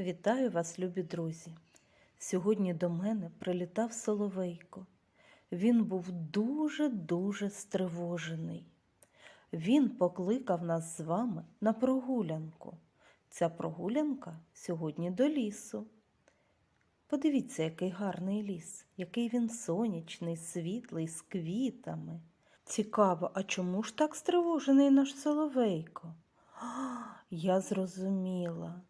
Вітаю вас, любі друзі! Сьогодні до мене прилітав Соловейко. Він був дуже-дуже стривожений. Він покликав нас з вами на прогулянку. Ця прогулянка сьогодні до лісу. Подивіться, який гарний ліс, який він сонячний, світлий, з квітами. Цікаво, а чому ж так стривожений наш Соловейко? А, я зрозуміла.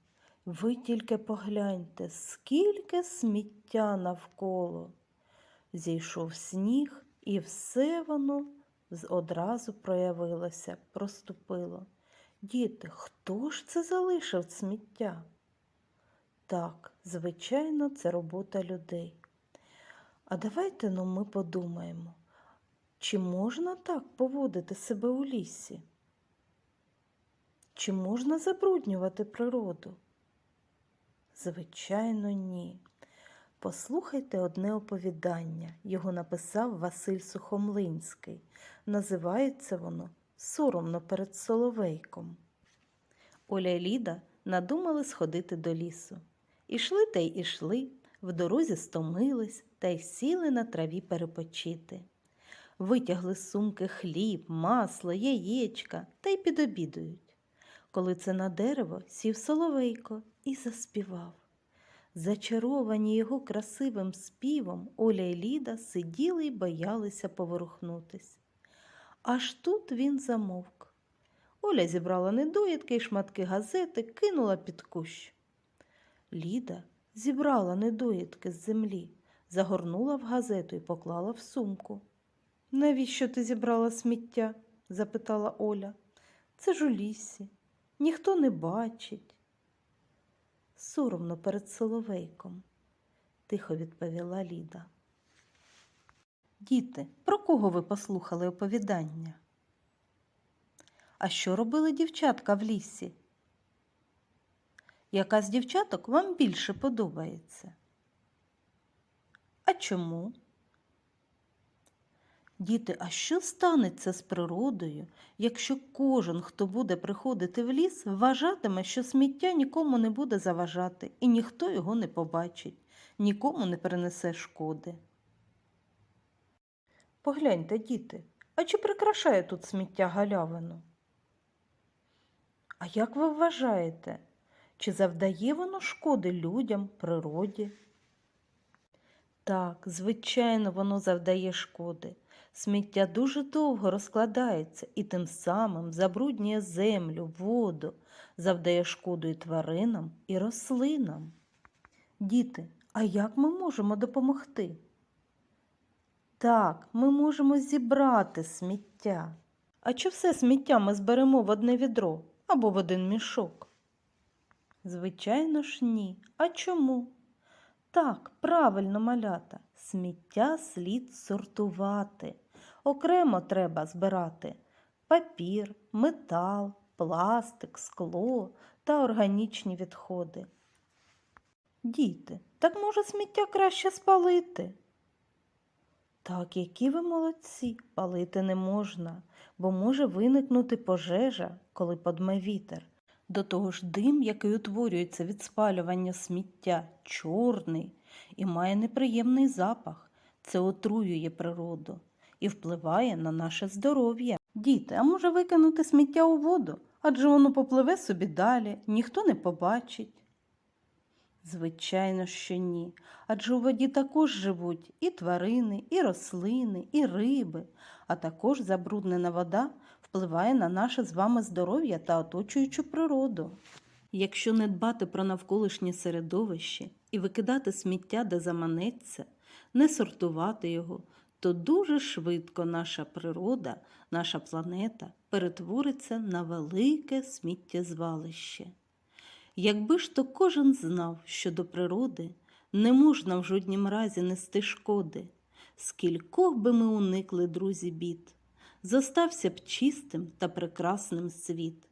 Ви тільки погляньте, скільки сміття навколо. Зійшов сніг, і все воно одразу проявилося, проступило. Діти, хто ж це залишив сміття? Так, звичайно, це робота людей. А давайте ну, ми подумаємо, чи можна так поводити себе у лісі? Чи можна забруднювати природу? Звичайно, ні. Послухайте одне оповідання. Його написав Василь Сухомлинський. Називається воно Соромно перед Соловейком. Оля і Ліда надумали сходити до лісу. Ішли та й ішли, в дорозі стомились та й сіли на траві перепочити. Витягли з сумки хліб, масло, яєчка та й підобідують. Коли це на дерево сів соловейко і заспівав. Зачаровані його красивим співом, Оля і Ліда сиділи й боялися поворухнутись. Аж тут він замовк. Оля зібрала недоїдки й шматки газети, кинула під кущ. Ліда зібрала недоїдки з землі, загорнула в газету і поклала в сумку. Навіщо ти зібрала сміття? запитала Оля. Це ж у лісі. Ніхто не бачить. Соромно перед Соловейком, тихо відповіла Ліда. Діти, про кого ви послухали оповідання? А що робили дівчатка в лісі? Яка з дівчаток вам більше подобається? А чому? Діти, а що станеться з природою, якщо кожен, хто буде приходити в ліс, вважатиме, що сміття нікому не буде заважати, і ніхто його не побачить, нікому не принесе шкоди? Погляньте, діти, а чи прикрашає тут сміття галявину? А як ви вважаєте, чи завдає воно шкоди людям, природі? Так, звичайно, воно завдає шкоди. Сміття дуже довго розкладається і тим самим забруднює землю, воду, завдає шкоду і тваринам, і рослинам. Діти, а як ми можемо допомогти? Так, ми можемо зібрати сміття. А чи все сміття ми зберемо в одне відро або в один мішок? Звичайно ж, ні. А чому? Так, правильно малята, сміття слід сортувати. Окремо треба збирати папір, метал, пластик, скло та органічні відходи. Діти, так може сміття краще спалити? Так, які ви молодці, палити не можна, бо може виникнути пожежа, коли подме вітер. До того ж дим, який утворюється від спалювання сміття, чорний і має неприємний запах. Це отруює природу і впливає на наше здоров'я. Діти, а може викинути сміття у воду, адже воно попливе собі далі, ніхто не побачить. Звичайно, що ні. Адже у воді також живуть і тварини, і рослини, і риби, а також забруднена вода впливає на наше з вами здоров'я та оточуючу природу. Якщо не дбати про навколишнє середовище і викидати сміття, де заманеться, не сортувати його, то дуже швидко наша природа, наша планета перетвориться на велике сміттєзвалище. Якби ж то кожен знав, що до природи не можна в жоднім разі нести шкоди, скількох би ми уникли, друзі, бід, зостався б чистим та прекрасним світ.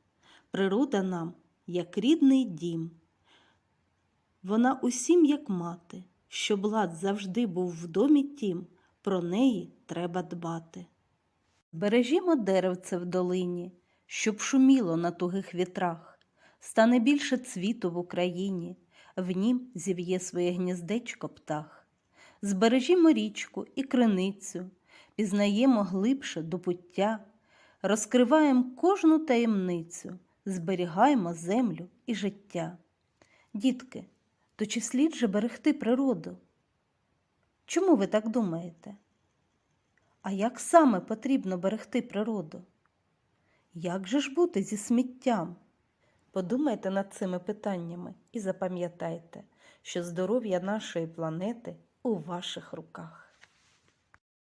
Природа нам, як рідний дім. Вона усім, як мати, щоб лад завжди був в домі тім, про неї треба дбати. Бережімо деревце в долині, щоб шуміло на тугих вітрах, стане більше цвіту в Україні, в нім зів'є своє гніздечко птах. Збережімо річку і криницю, пізнаємо глибше до пуття, розкриваємо кожну таємницю, зберігаємо землю і життя. Дітки, то чи слід же берегти природу? Чому ви так думаєте? А як саме потрібно берегти природу? Як же ж бути зі сміттям? Подумайте над цими питаннями і запам'ятайте, що здоров'я нашої планети у ваших руках.